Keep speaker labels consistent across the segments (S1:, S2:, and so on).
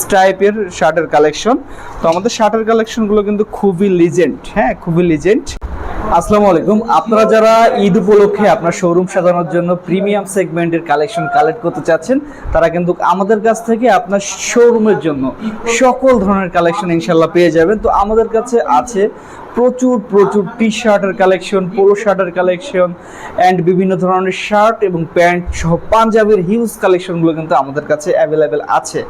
S1: স্ট্রাইপের শার্টের কালেকশন তো আমাদের শার্টের কালেকশনগুলো কিন্তু খুবই লিজেন্ট হ্যাঁ খুবই লিজেন্ট আসসালামু আলাইকুম। আপনারা যারা ঈদ উপলক্ষে আপনার শোরুম সাজানোর জন্য প্রিমিয়াম সেগমেন্টের কালেকশন কালেক্ট করতে চাচ্ছেন, তারা কিন্তু আমাদের কাছ থেকে আপনার শোরুমের জন্য সকল ধরনের কালেকশন ইনশাল্লাহ পেয়ে যাবেন। তো আমাদের কাছে আছে প্রচুর প্রচুর টি শার্টের কালেকশন পোলো শার্টের কালেকশন অ্যান্ড বিভিন্ন ধরনের শার্ট এবং প্যান্ট সহ পাঞ্জাবের হিউজ কালেকশনগুলো কিন্তু আমাদের কাছে অ্যাভেলেবেল আছে।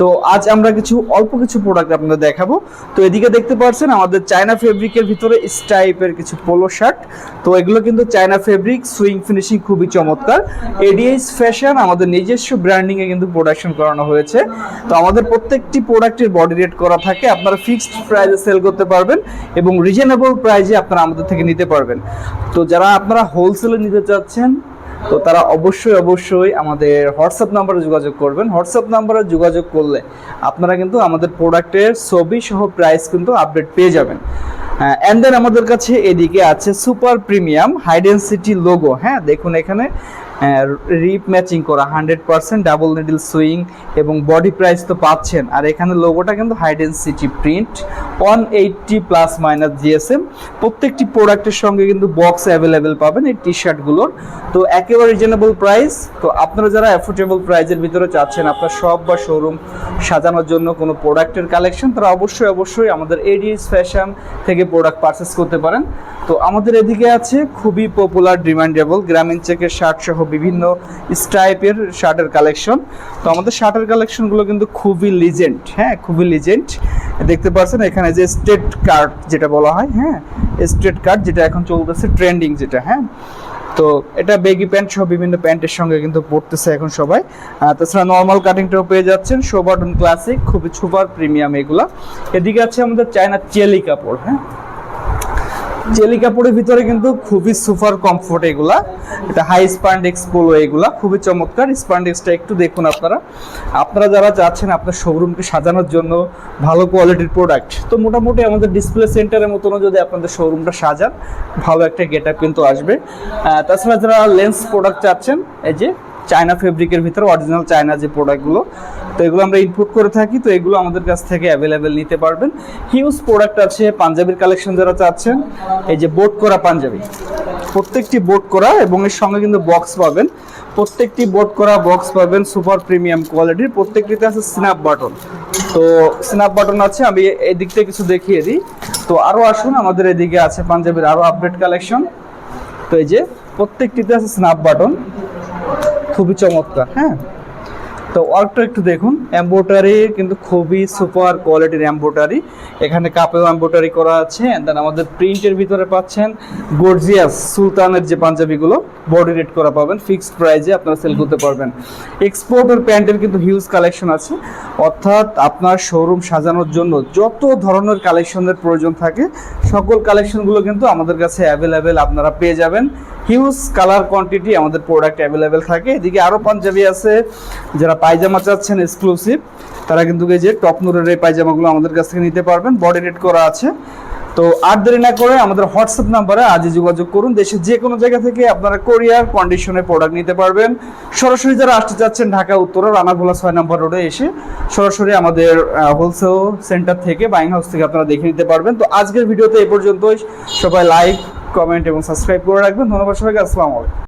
S1: তো আজ আমরা কিছু, অল্প কিছু প্রোডাক্ট আপনাদের দেখাবো। তো এদিকে দেখতে পাচ্ছেন আমাদের চায়না ফেব্রিকের ভিতরে স্টাইপের কিছু পোলো শার্ট তো এগুলো কিন্তু চায়না ফেব্রিক সুইং ফিনিশিং খুবই চমৎকার। এডিএস ফ্যাশন আমাদের নিজস্ব ব্র্যান্ডিংয়ে কিন্তু প্রোডাকশন করানো হয়েছে। তো আমাদের প্রত্যেকটি প্রোডাক্টের বডি রেট করা থাকে। আপনারা ফিক্সড প্রাইসে সেল করতে পারবেন এবং রিজনেবল প্রাইসে আপনারা আমাদের থেকে নিতে পারবেন। তো যারা আপনারা হোলসেলে নিতে চাচ্ছেন, তো তারা অবশ্যই অবশ্যই আমাদের হোয়াটসঅ্যাপ নাম্বারে যোগাযোগ করবেন। হোয়াটসঅ্যাপ নাম্বারে যোগাযোগ করলে আপনারা কিন্তু আমাদের প্রোডাক্টের ছবি সহ প্রাইস কিন্তু আপডেট পেয়ে যাবেন। অ্যান্ড দেন আমাদের কাছে এদিকে আছে সুপার প্রিমিয়াম হাইডেন্সিটি লোগো হ্যাঁ দেখুন এখানে রিপ ম্যাচিং করা hundred percent double needle sewing এবং বডি প্রাইস তো পাচ্ছেন। আর এখানে লোগোটা কিন্তু high density print one eighty plus minus GSM প্রত্যেকটি প্রোডাক্টের সঙ্গে কিন্তু বক্স অ্যাভেলেবেল পাবেন এই টি শার্টগুলোর তো একেবারে রিজনেবল প্রাইস তো আপনারা যারা অ্যাফোর্ডেবল প্রাইসের ভিতরে চাচ্ছেন আপনার শপ বা শোরুম সাজানোর জন্য কোনো প্রোডাক্টের কালেকশন তারা অবশ্যই অবশ্যই আমাদের এডিএস ফ্যাশন থেকে প্রোডাক্ট পারচেস করতে পারেন। তো আমাদের এদিকে আছে খুবই পপুলার ডিমান্ডেবল গ্রামীণ চেকের শার্ট সহ বিভিন্ন স্টাইপের শার্টের কালেকশন তো আমাদের শার্টের কালেকশনগুলো কিন্তু খুবই লিজেন্ড হ্যাঁ খুবই লিজেন্ড দেখতে পাচ্ছেন এখানে যে স্টেট কার্ড যেটা বলা হয় হ্যাঁ স্টেট কার্ড যেটা এখন চলতেছে ট্রেন্ডিং যেটা হ্যাঁ। তো এটা বেগি প্যান্ট সহ বিভিন্ন প্যান্টের সঙ্গে কিন্তু পড়তেছে এখন সবাই। তাছাড়া নর্মাল কাটিংটাও পেয়ে যাচ্ছেন শোবাটন ক্লাসিক খুবই সুপার প্রিমিয়াম এগুলা। এদিকে আছে আমাদের চায়না চেলি কাপড় হ্যাঁ। জেলি কাপড়ের ভিতরে কিন্তু খুবই সুপার কমফোর্ট এগুলা। এটা হাই স্পান্ডেক্স পোলো এগুলা, খুবই চমৎকার। স্পান্ডেক্সটা একটু দেখুন আপনারা। আপনারা যারা চাচ্ছেন আপনার শোরুমকে সাজানোর জন্য, ভালো কোয়ালিটির প্রোডাক্ট তো মোটামুটি আমাদের ডিসপ্লে সেন্টারের মতনও যদি আপনাদের শোরুমটা সাজান, ভালো একটা গেট কিন্তু আসবে। তাছাড়া যারা লেন্স প্রোডাক্ট চাচ্ছেন, এই যে চায়না ফেব্রিকের ভিতরে অরিজিনাল চায়না যে প্রোডাক্টগুলো তো এগুলো আমরা ইনপুট করে থাকি, তো এগুলো আমাদের কাছ থেকে অ্যাভেলেবেল নিতে পারবেন। হিউজ প্রোডাক্ট আছে, পাঞ্জাবির কালেকশন যারা চাচ্ছেন, এই যে বোট করা পাঞ্জাবি। প্রত্যেকটি বোট করা এবং এর সঙ্গে কিন্তু বক্স পাবেন। প্রত্যেকটি বোট করা বক্স পাবেন সুপার প্রিমিয়াম কোয়ালিটির প্রত্যেকটিতে আছে স্ন্যাপ বাটন তো স্ন্যাপ বাটন আছে, আমি এদিক থেকে কিছু দেখিয়ে দিই। তো আরও আসুন, আমাদের এদিকে আছে পাঞ্জাবির আরও আপডেট কালেকশন তো এই যে প্রত্যেকটিতে আছে স্ন্যাপ বাটন খুবই চমৎকার হ্যাঁ? তো ওয়ার্কটা একটু দেখুন এম্বোটারি কিন্তু খুবই সুপার কোয়ালিটির এম্বোটারি এখানে কাপেও এম্বোটারি করা আছে দেন আমাদের প্রিন্টের ভিতরে পাচ্ছেন গর্জিয়াস সুলতানের যে পাঞ্জাবিগুলো বডি রেট করা পাবেন ফিক্সড প্রাইজে আপনারা সেল করতে পারবেন। এক্সপোর্ট আর প্যান্টের কিন্তু হিউজ কালেকশন আছে, অর্থাৎ আপনার শোরুম সাজানোর জন্য যত ধরনের কালেকশনের প্রয়োজন থাকে, সকল কালেকশনগুলো কিন্তু আমাদের কাছে অ্যাভেলেবেল আপনারা পেয়ে যাবেন। হিউজ কালার কোয়ান্টিটি আমাদের প্রোডাক্ট অ্যাভেলেবেল থাকে। এদিকে আরও পাঞ্জাবি আছে, যারা পায়জামা চাচ্ছেন এক্সক্লুসিভ তারা কিন্তু এই যে টপ নুরের এই পায়জামাগুলো আমাদের কাছ থেকে নিতে পারবেন। বডি রেট করা আছে। তো আর দেরি না করে আমাদের হোয়াটসঅ্যাপ নাম্বারে আজই যোগাযোগ করুন। দেশের যে কোনো জায়গা থেকে আপনারা কোরিয়ার কন্ডিশনে প্রোডাক্ট নিতে পারবেন। সরাসরি যারা আসতে চাচ্ছেন ঢাকা, উত্তরে, রানাঘোলা ছয় নম্বর রোডে এসে সরাসরি আমাদের হোলসেল সেন্টার থেকে বাইং হাউস থেকে আপনারা দেখে নিতে পারবেন। তো আজকের ভিডিওতে এই পর্যন্তই। সবাই লাইক কমেন্ট এবং সাবস্ক্রাইব করে রাখবেন। ধন্যবাদ সবাইকে আসসালামু আলাইকুম।